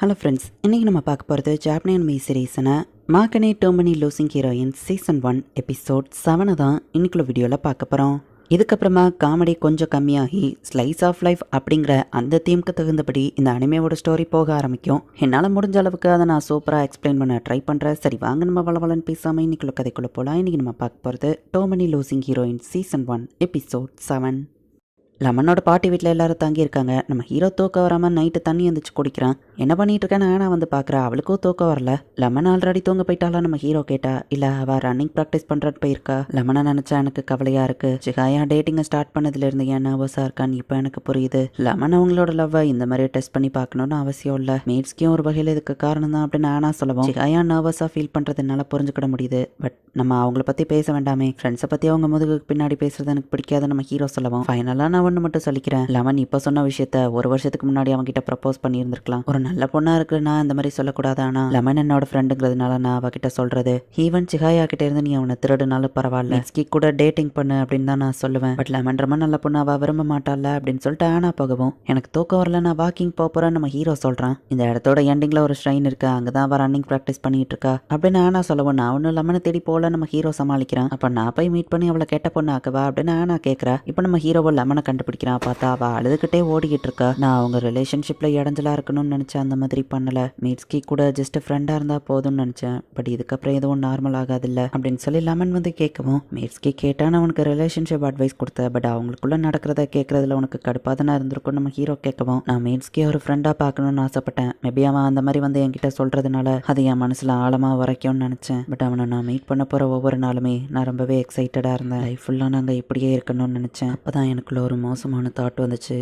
Hello friends இன்றைக்கி நம்ம பார்க்க போகிறது ஜாப்பனியன் மீ சீரீஸான Makeine too many losing heroine season one episode செவனை தான் இன்னைக்குள்ள வீடியோவில் பார்க்க போகிறோம் இதுக்கப்புறமா காமெடி கொஞ்சம் கம்மியாகி ஸ்லைஸ் ஆஃப் லைஃப் அப்படிங்கிற அந்த தீமுக்கு தகுந்தபடி இந்த அனிமையோட ஸ்டோரி போக ஆரம்பிக்கும். என்னால் முடிஞ்ச அளவுக்கு அதை நான் சூப்பராக எக்ஸ்பிளைன் பண்ண ட்ரை பண்ணுறேன் சரி வாங்க நம்ம வளவலன்னு பேசாமல் இன்னைக்குள்ள கதைக்குள்ளே போகலாம் இன்றைக்கி நம்ம பார்க்க போகிறது too many losing heroine season one episode seven லெமனோட பாட்டி வீட்டில் எல்லாரும் தங்கியிருக்காங்க. நம்ம ஹீரோ தூக்க வராமல் நைட்டு தண்ணி எந்திரிச்சு குடிக்கிறான். என்ன பண்ணிட்டு இருக்கேன்னு ஆனா வந்து பார்க்குறா அவளுக்கும் தூக்கம் வரல. லெமன் ஆல்ரெடி தூங்க போயிட்டாலும் நம்ம ஹீரோ கேட்டா இல்லை அவள் ரன்னிங் ப்ராக்டிஸ் பண்ணுறட்டு போயிருக்கா. லெமனை நினச்சா எனக்கு கவலையாக இருக்கு. சிகாயா டேட்டிங்கை ஸ்டார்ட் பண்ணதுலேருந்து ஏன் நர்வஸாக இருக்கான்னு இப்போ எனக்கு புரியுது. லெமன் அவங்களோட லவ்வை இந்த மாதிரி டெஸ்ட் பண்ணி பார்க்கணும்னு அவசியம் இல்லை. மேட்ஸ்க்கும் ஒரு வகையில் இதுக்கு காரணம் தான் அப்படின்னு ஆனா சொல்லுவோம். சிகாயா நர்வஸாக ஃபீல் பண்ணுறது என்னால் புரிஞ்சுக்கிட முடியுது. பட் நம்ம அவங்கள பற்றி பேச வேண்டாமே. ஃப்ரெண்ட்ஸை பற்றி அவங்க முதுகுக்கு பின்னாடி பேசுறது எனக்கு பிடிக்காத நம்ம ஹீரோ சொல்லுவோம். ஃபைனலாக நான் ஒன்று மட்டும் சொல்லிக்கிறேன். லெமன் இப்போ சொன்ன விஷயத்த ஒரு வருஷத்துக்கு முன்னாடி அவங்க கிட்ட ப்ரப்போஸ் பண்ணியிருந்திருக்கலாம். ஒரு நல்ல பொண்ணா இருக்குண்ணா இந்த மாதிரி சொல்லக்கூடாது ஆனா லெமன் என்னோட ஃப்ரெண்டுங்கிறதுனால நான் அவகிட்ட சொல்றது. ஈவன் சிகாயா கிட்ட இருந்து நீ அவனை திருடுனாலும் பரவாயில்ல. ஸ்கி கூட டேட்டிங் பண்ணு அப்படின்னு தான் நான் சொல்லுவேன். பட் லெமன் ரொம்ப நல்ல பொண்ணு அவ விரும்ப மாட்டாள் அப்படின்னு சொல்லிட்டு ஆனா போகவும் எனக்கு தூக்கம் வரல நான் வாக்கிங் போறேன் நம்ம ஹீரோ சொல்றான். இந்த இடத்தோட எண்டிங்ல ஒரு ஸ்ட்ரெயின் இருக்கு அங்கதான் அவ ரன்னிங் ப்ராக்டிஸ் பண்ணிட்டு இருக்கா. அப்படின்னு ஆனா சொல்லவும் நான் ஒன்றும் லெமனை தேடி போல நம்ம ஹீரோ சமாளிக்கிறான். அப்ப நான் போய் மீட் பண்ணி அவளை கெட்ட பொண்ணு ஆக்குவா அப்படின்னு ஆனா கேட்கறா இப்போ நம்ம ஹீரோவை லெமனை கண்டுபிடிக்கிறான் பார்த்தா அவ அழுதுகிட்டே ஓடிக்கிட்டு இருக்கா. நான் அவங்க ரிலேஷன்ஷிப்ல இடைஞ்சலா இருக்கணும்னு நினைச்சேன். அந்த மாதிரி பண்ணலை. மீட்ஸ்கி கூட ஜஸ்ட் ஃப்ரெண்டாக இருந்தால் போதும்னு நினச்சேன். பட் இதுக்கப்புறம் எதுவும் நார்மல் ஆகாதில்ல அப்படின்னு சொல்லி லெமன் வந்து கேட்கவும் மீட்ஸ்கி கேட்டா நான் உனக்கு ரிலேஷன்ஷிப் அட்வைஸ் கொடுத்தேன். பட் அவங்களுக்குள்ள நடக்கிறத கேட்கறதுல உனக்கு கடுப்பாக தானே இருந்திருக்கும் நம்ம ஹீரோ கேட்கவும் நான் மீட்ஸ்கி ஒரு ஃப்ரெண்டாக பார்க்கணும்னு ஆசைப்பட்டேன். மேபி அவன் அந்த மாதிரி வந்து என்கிட்ட சொல்றதுனால அது என் மனசுல ஆழமாக வரைக்கும்னு நினச்சேன். பட் அவனை நான் மீட் பண்ண போற ஒவ்வொரு நாளுமே நான் ரொம்பவே எக்ஸைட்டடாக இருந்தேன். லைஃப் ஃபுல்லாக நாங்கள் இப்படியே இருக்கணும்னு நினச்சேன். அப்போ தான் எனக்குள்ள ஒரு மோசமான தாட் வந்துச்சு.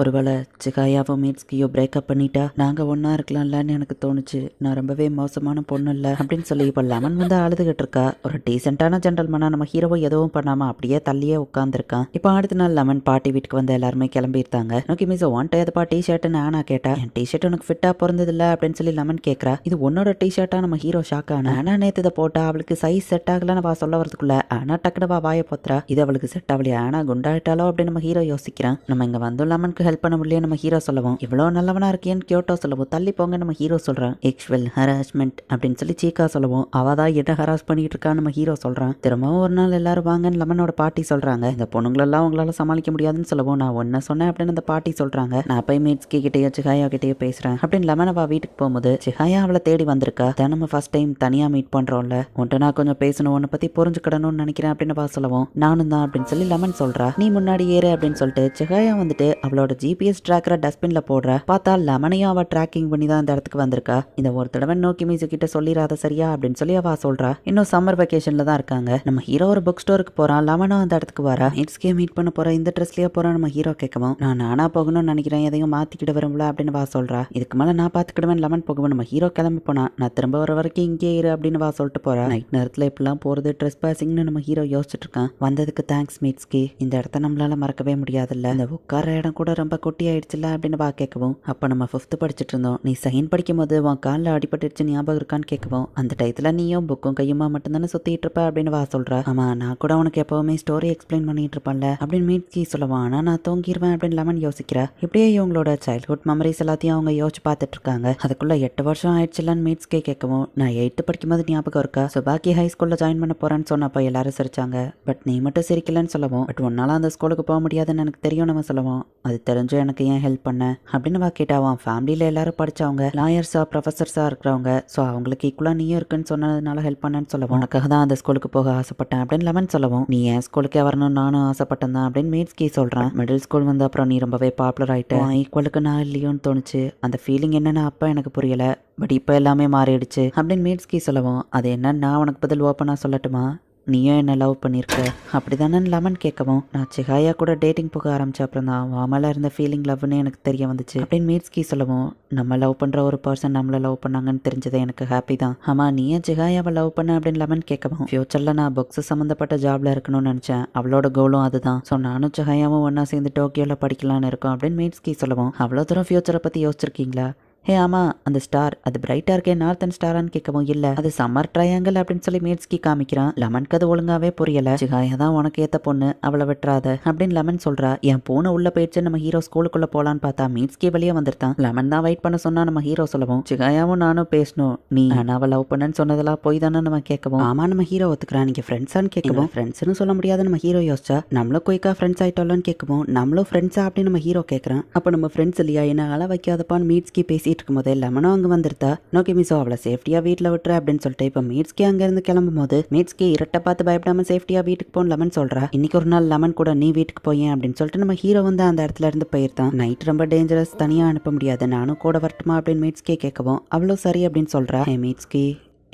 ஒருவேளை சிகாயாவும் மீட்ஸ்கியோ பிரேக்கப் பண்ணிட்டா நாங்கள் ஒன்றா இருக்கலாம்லன்னு எனக்கு தோணுச்சு. நான் ரொம்பவே மோசமான பொண்ணு இல்லை அப்படின்னு சொல்லி இப்போ லெமன் வந்து அழுதுகிட்டு இருக்கா. ஒரு டீசெண்டான ஜென்ரல்மனா நம்ம ஹீரோவை எதுவும் பண்ணாமல் அப்படியே தள்ளியே உட்காந்துருக்கான் இப்போ அடுத்த நாள் லெமன் பாட்டி வீட்டுக்கு வந்து எல்லாருமே கிளம்பியிருந்தாங்க நோக்கி மிஸ் ஒன்ட்டு எதுப்பா டி ஷர்ட்னு ஆனா கேட்டா என் டி ஷர்ட் உனக்கு ஃபிட்டாக பிறந்ததில்ல அப்படின்னு சொல்லி லெமன் கேட்குறா இது உன்னோட டி ஷர்ட்டா நம்ம ஹீரோ ஷாக் ஆனா? ஆனா நேற்று இதை போட்டா அவளுக்கு சைஸ் செட் ஆகலன்னு வா சொல்ல வரதுக்குள்ள ஆனா டக்குனு வா வாயை போத்துறா. இது அவளுக்கு செட் ஆகலையா? ஆனா குண்டாயிட்டாலோ அப்படின்னு நம்ம ஹீரோ யோசிக்கிறான். நம்ம இங்க வந்து லெமனுக்கு ஹெல்ப் பண்ண முடியல நம்ம ஹீரோ சொல்லவும். இவ்வளோ நல்லவனா இருக்கேன்னு கியோட்டோ சொல்லவும். தள்ளி போங்க நம்ம ஹீரோ சொல்றான். எக்ஸ்வெல் ஹராஸ்மெண்ட் அப்படின்னு சொல்லி சீக்கா சொல்லவும். அவ தான் என்ன ஹராஸ் பண்ணிட்டு இருக்கான்னு நம்ம ஹீரோ சொல்றான். திரும்பவும் ஒரு நாள் எல்லாரும் வாங்கன்னு லெமனோட பாட்டி சொல்றாங்க. இந்த பொண்ணுங்களெல்லாம் உங்களால சமாளிக்க முடியாதுன்னு சொல்லவும். நான் ஒன்ன சொன்னேன் அப்படின்னு அந்த பாட்டி சொல்றாங்க. நான் போய் மீட்ஸ்கி கிட்டேயோ சிகாயா கிட்டேயோ பேசுறேன். அப்படின்னு லெமன் அவ வீட்டுக்கு போகும்போது சிஹாயா அவளை தேடி வந்திருக்கா. தான் நம்ம ஃபர்ஸ்ட் டைம் தனியா மீட் பண்றோம்ல. உன்ட்ட நான் கொஞ்சம் பேசணும் உன்னை பத்தி புரிஞ்சுக்கிடணும்னு நினைக்கிறேன் அப்படின்னு பா சொல்லவும். நானும் தான் அப்படின்னு சொல்லி லெமன் சொல்றா. நீ முன்னாடி ஏறு அப்படின்னு சொல்லிட்டு சிஹாயா வந்துட்டு அவளோட ஜிபிஎஸ் ட்ராக்கரை டஸ்ட்பின்ல போடுற பார்த்தா லெமனையும் அவ ட்ராக்கிங் பண்ணி தான் அந்த இடத்துக்கு வந்திருக்கா. இந்த ஒரு தடவை நோக்கி மியூசிக் கிட்ட சொல்லிடாத சரியா அப்படின்னு சொல்லி அவ சொல்றா. இன்னும் சம்மர் வெக்கேஷன்ல தான் இருக்காங்க. நம்ம ஹீரோ ஒரு புக் ஸ்டோருக்கு போறான் லெமனும் அந்த இடத்துக்கு வரா. கே மீட் பண்ண போற இந்த ட்ரெஸ்லயே போறான் நம்ம ஹீரோ கேட்கவும் நான் நானா போகணும்னு நினைக்கிறேன் எதையும் மாத்திக்கிட விரும்பல அப்படின்னு வா சொல்றா. இதுக்கு மேல நான் பாத்துக்கிடுவேன் லெமன் போகவும் நம்ம ஹீரோ கிளம்பி போனா. நான் திரும்ப வர வரைக்கும் இங்கே இரு அப்படின்னு வா சொல்லிட்டு போறா. நைட் நேரத்துல இப்பெல்லாம் போறது ட்ரெஸ் பாசிங்னு நம்ம ஹீரோ யோசிச்சுட்டு இருக்கான். வந்ததுக்கு தேங்க்ஸ் மீட்ஸ்கி இந்த இடத்த நம்மளால மறக்கவே முடியாதுல்ல. இந்த உட்கார இடம் கூட ரொம்ப ரொம்ப குட்டியாயிடுச்சுல அப்படின்னு வா கேட்கவும் அப்போ நம்ம ஃபிஃப்த்து படிச்சுட்டு இருந்தோம். நீ செகண்ட் படிக்கும் போது உன் காலில் அடிபட்டுருச்சு ஞாபகம் இருக்கான்னு கேட்கவும் அந்த டயத்தில் நீயும் புக்கும் கையுமா மட்டும்தானே சுற்றிட்டு இருப்ப அப்படின்னு வா சொல்கிறா ஆமாம் நான் கூட உனக்கு எப்போவுமே ஸ்டோரி எக்ஸ்பிளைன் பண்ணிட்டு இருப்பேன்ல அப்படின்னு மீட்கி சொல்லுவான். ஆனால் நான் தூங்கிடுவேன் அப்படின்னு லெமன் யோசிக்கிறா. இப்படியே இவங்களோட சைல்ட்ஹுட் மெமரிஸ் எல்லாத்தையும் அவங்க யோசிச்சு பார்த்துட்டு இருக்காங்க. அதுக்குள்ள எட்டு வருஷம் ஆயிடுச்சுலான்னு மீட்ஸ்கே கேட்கவும் நான் எயித்து படிக்கும்போது ஞாபகம் இருக்கா? சுபாக்கி ஹை ஸ்கூலில் ஜாயின் பண்ண போறேன்னு சொன்னப்போ எல்லாரும் சிரிச்சாங்க. பட் நீ மட்டும் சிரிக்கலன்னு சொல்லவும் பட் உன்னால அந்த ஸ்கூலுக்கு போக முடியாதுன்னு எனக்கு தெரியும் நம்ம சொல்லுவோம் அது தெரிஞ்சும் எனக்கு ஏன் ஹெல்ப் பண்ண? அப்படின்னு வா கேட்டாவான் ஃபேமிலியில் எல்லாரும் படித்தவங்க லாயர்ஸா ப்ரொஃபஸர்ஸாக இருக்கிறவங்க. ஸோ அவங்களுக்கு ஈக்குவலாக நீயும் இருக்குன்னு சொன்னதுனால ஹெல்ப் பண்ணேன்னு சொல்லவும் உனக்காக தான் அந்த ஸ்கூலுக்கு போக ஆசைப்பட்டேன் அப்படின்னு லெமன் சொல்லவும் நீ என் ஸ்கூலுக்கே வரணும் நானும் ஆசைப்பட்டேன் தான் அப்படின்னு மீட்ஸ்கி சொல்கிறேன் மிடில் ஸ்கூல் வந்த அப்புறம் நீ ரொம்பவே பாப்புலர் ஆயிட்ட. ஈக்குவலுக்கு நான் இல்லையோன்னு தோணுச்சு. அந்த ஃபீலிங் என்னென்னு அப்போ எனக்கு புரியலை. பட் இப்போ எல்லாமே மாறிடுச்சு அப்படின்னு மீட்ஸ்கி சொல்லவும். அது என்னன்னு நான் உனக்கு பதில் ஓப்பனாக சொல்லட்டுமா? நீயும் என்ன லவ் பண்ணியிருக்க அப்படிதானே லெமன் கேட்கவும். நான் சிகாயா கூட டேட்டிங் போக ஆரம்பிச்ச அப்புறம் தான் வாமல இருந்த ஃபீலிங் லவ்னு எனக்கு தெரிய வந்துச்சு. அப்படின்னு மீட்ஸ்கி சொல்லவும் நம்ம லவ் பண்ணுற ஒரு பர்சன் நம்மளை லவ் பண்ணாங்கன்னு தெரிஞ்சது எனக்கு ஹாப்பி தான். ஆமாம் நீ ஏன் ஜிகாயாவை லவ் பண்ண அப்படின்னு லெமன் கேட்கவும். ஃபியூச்சரில் நான் புக்ஸ் சம்மந்தப்பட்ட ஜாப்ல இருக்கணும்னு நினச்சேன். அவளோட கோலும் அதுதான். ஸோ நானும் ஜிகாயாவும் ஒன்றா சேர்ந்து டோக்கியோவில் படிக்கலான்னு இருக்கோம் அப்படின்னு மீட்ஸ்கி சொல்லவும். அவ்வளோ தூரம் ஃபியூச்சரை பற்றி யோசிச்சிருக்கீங்களா? ஹே ஆமா அந்த ஸ்டார் அது பிரைட்டா இருக்கே நார்த்தன் ஸ்டாரான்னு கேட்கவும் இல்ல அது சம்மர் ட்ரையாங்கல் அப்படின்னு சொல்லி மீட்ஸ்கி காமிக்கிறான். லெமனுக்கு அது ஒழுங்காவே புரியல. சிகாயா தான் உனக்கு ஏத்த பொண்ணு அவளை விட்டுறாத அப்படின்னு லெமன் சொல்றா. என் பூனை உள்ள போயிடுச்சு நம்ம ஹீரோ ஸ்கூலுக்குள்ள போலான்னு பார்த்தா மீட்ஸ்கி வெளியே வந்துருத்தான் லெமன் தான் வெயிட் பண்ண சொன்னா நம்ம ஹீரோ சொல்லவும் சிகாயாவும் நானும் பேசணும். நீ அவ லவ் பண்ணன்னு சொன்னதெல்லாம் போய் தானே நம்ம கேட்கவும். ஆமா நம்ம ஹீரோ ஒத்துக்கிறான் நீங்க ஃப்ரெண்ட்ஸான்னு கேட்கவும். ஃப்ரெண்ட்ஸ்னு சொல்ல முடியாது நம்ம ஹீரோ யோசிச்சா நம்மளும் குயிக்கா ஃப்ரெண்ட்ஸ் ஆயிட்டோம்லன்னு கேட்கவும் நம்மளும் ஃப்ரெண்ட்ஸா அப்படின்னு நம்ம ஹீரோ கேட்கறான். அப்போ நம்ம ஃப்ரெண்ட்ஸ் இல்லையா? என்ன அள வைக்காதப்பான்னு மீட்ஸ்கி பேசிட்டு இருக்கும்போது லெமனும் அங்க வந்துருத்தா நோக்கி மிஸோ அவளை சேஃப்டியா வீட்டில் விட்டுற அப்படின்னு சொல்லிட்டு இப்போ மீட்ஸ்கி அங்க இருந்து கிளம்பும் போது மீட்ஸ்கி இரட்டை பார்த்து பயப்படாம சேஃப்டியா வீட்டுக்கு போன லெமன் சொல்றா. இன்னைக்கு ஒரு நாள் லெமன் கூட நீ வீட்டுக்கு போயேன் அப்படின்னு சொல்லிட்டு நம்ம ஹீரோ வந்து அந்த இடத்துல இருந்து போயிருந்தான். நைட் ரொம்ப டேஞ்சரஸ் தனியா அனுப்ப முடியாது நானும் கூட வரட்டுமா அப்படின்னு மீட்ஸ்கே கேட்கவும் அவ்வளோ சரி அப்படின்னு சொல்றா. ஹே மீட்ஸ்கி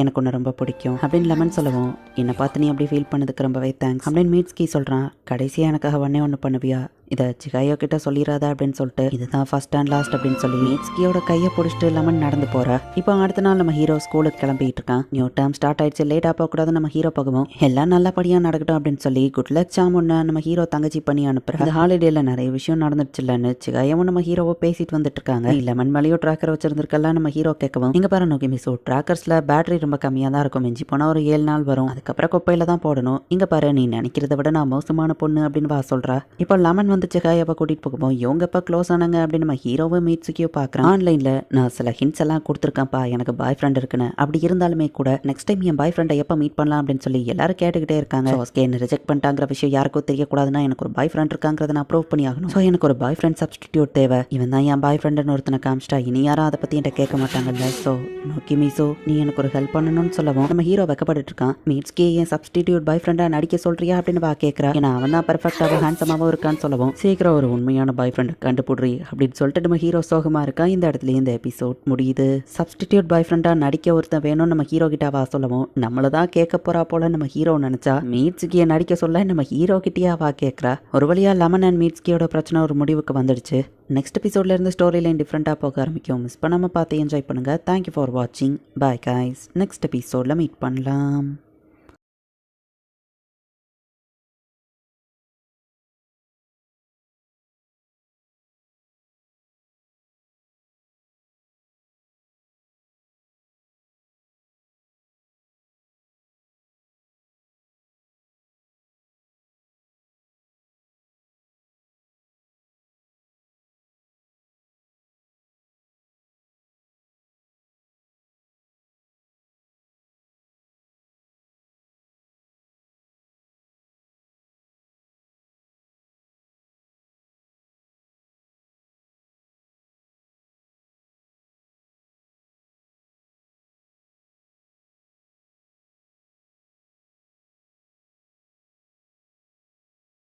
எனக்கு ஒன்று ரொம்ப பிடிக்கும் அப்படின்னு லெமன் சொல்லவும் என்னை பார்த்து நீ அப்படி ஃபீல் பண்ணதுக்கு ரொம்பவே தேங்க்ஸ் அப்படின்னு மீட்ஸ்கி சொல்கிறான் கடைசியாக எனக்காக ஒன்னே ஒன்று பண்ணுவியா? இதை சிகாயோ கிட்ட சொல்லிடாத அப்படின்னு சொல்லிட்டு இதுதான் ஃபர்ஸ்ட் அண்ட் லாஸ்ட் அப்படின்னு சொல்லி மீட்ஸ்கியோட கையை பிடிச்சிட்டு லெமன் நடந்து போறா. இப்போ அடுத்த நாள் நம்ம ஹீரோ ஸ்கூலுக்கு கிளம்பிட்டு இருக்கான். நியூ டேர்ம் ஸ்டார்ட் ஆயிடுச்சு. லேட்டா போக கூடாது. நம்ம ஹீரோ போகவும். எல்லாம் நல்லபடியா நடக்கட்டும் அப்படின்னு சொல்லி குட் லக் சாம் நம்ம ஹீரோ தங்கச்சி பண்ணி அனுப்புற இந்த ஹாலிடேல நிறைய விஷயம் நடந்துச்சு இல்லன்னு சிகாயவும் நம்ம ஹீரோவோ பேசிட்டு வந்துட்டு இருக்காங்க. லெமன் மேலேயும் ட்ராக்கர் வச்சிருந்திருக்கலாம் நம்ம ஹீரோ கேட்கவும். இங்க பாரு நோக்கி மிஸ் ட்ராக்கர்ஸ்ல பேட்டரி ரொம்ப கம்மியா தான் இருக்கும். மிஞ்சி போனா ஒரு ஏழு நாள் வரும். அதுக்கப்புறம் குப்பையில தான் போடணும். இங்க பாரு நீ நினைக்கிறத விட நான் மோசமான பொண்ணு அப்படின்னு வா சொல்றா. இப்போ லெமன் வந்து சிகாயாவை கூட்டிட்டு போகும்போது இவங்க இப்போ க்ளோஸ் ஆனாங்க அப்படின்னு நம்ம ஹீரோவை மீட்ஸுக்கியோ பார்க்குறேன் ஆன்லைனில் நான் சில ஹிண்ட்ஸ் எல்லாம் கொடுத்துருக்கேன்ப்பா எனக்கு பாய் ஃப்ரெண்ட் இருக்குன்னு. அப்படி இருந்தாலுமே கூட நெக்ஸ்ட் டைம் என் பாய் ஃப்ரெண்டை எப்போ மீட் பண்ணலாம் அப்படின்னு சொல்லி எல்லாரும் கேட்டுக்கிட்டே இருக்காங்க. ஓகே என்ன ரிஜெக்ட் பண்ணிட்டாங்கிற விஷயம் யாருக்கும் தெரியக்கூடாதுன்னா எனக்கு ஒரு பாய் ஃப்ரெண்ட் இருக்காங்கிறத நான் ப்ரூவ் பண்ணி ஆகணும். ஸோ எனக்கு ஒரு பாய் ஃப்ரெண்ட் சப்ஸ்டிடியூட் தேவை. இவன் தான் என் பாய் ஃப்ரெண்டுன்னு ஒருத்தனை காமிச்சிட்டா இனி யாரும் அதை பற்றி என்கிட்ட கேட்க மாட்டாங்கல்ல. ஸோ நோக்கி மீசோ நீ எனக்கு ஒரு ஹெல்ப் பண்ணணும்னு சொல்லவும் நம்ம ஹீரோ வைக்கப்பட்டு இருக்கான். மீட்ஸ்கே என் சப்ஸ்டிடியூட் பாய் ஃப்ரெண்டா நடிக்க சொல்றியா? அப்படின்னு வா கேட்குறா ஏன்னா அவன் தான் பர்ஃபெக்டாகவும் ஹேண்ட்ஸமாகவும் இருக்கான்னு சொல்லவும் சீக்கிரம் ஒரு உண்மையான பாய் ஃப்ரெண்ட் கண்டுபிடுறி அப்படின்னு சொல்லிட்டு நம்ம ஹீரோ சோகமா இருக்கா? இந்த இடத்துல இந்த எபிசோட் முடியுது. சப்ஸ்டிடியூட் பாய் ஃப்ரெண்டா நடிக்க ஒருத்தன் வேணும் நம்ம ஹீரோ கிட்ட வா சொல்லவும் நம்மள தான் கேட்க போறா போல நம்ம ஹீரோ நினைச்சா மீட்ஸ்கியை நடிக்க சொல்ல நம்ம ஹீரோ கிட்டயா வா கேட்குறா ஒரு வழியா லெமன் அண்ட் மீட்ஸ்கியோட பிரச்சனை ஒரு முடிவுக்கு வந்துடுச்சு. நெக்ஸ்ட் எபிசோட்ல இருந்து ஸ்டோரி லைன் டிஃப்ரெண்ட்டாக போக ஆரம்பிக்கும். மிஸ் பண்ணாமல் பார்த்து என்ஜாய் பண்ணுங்க. தேங்க்யூ ஃபார் வாட்சிங் பாய் காய்ஸ் நெக்ஸ்ட் எபிசோடில் மீட் பண்ணலாம்.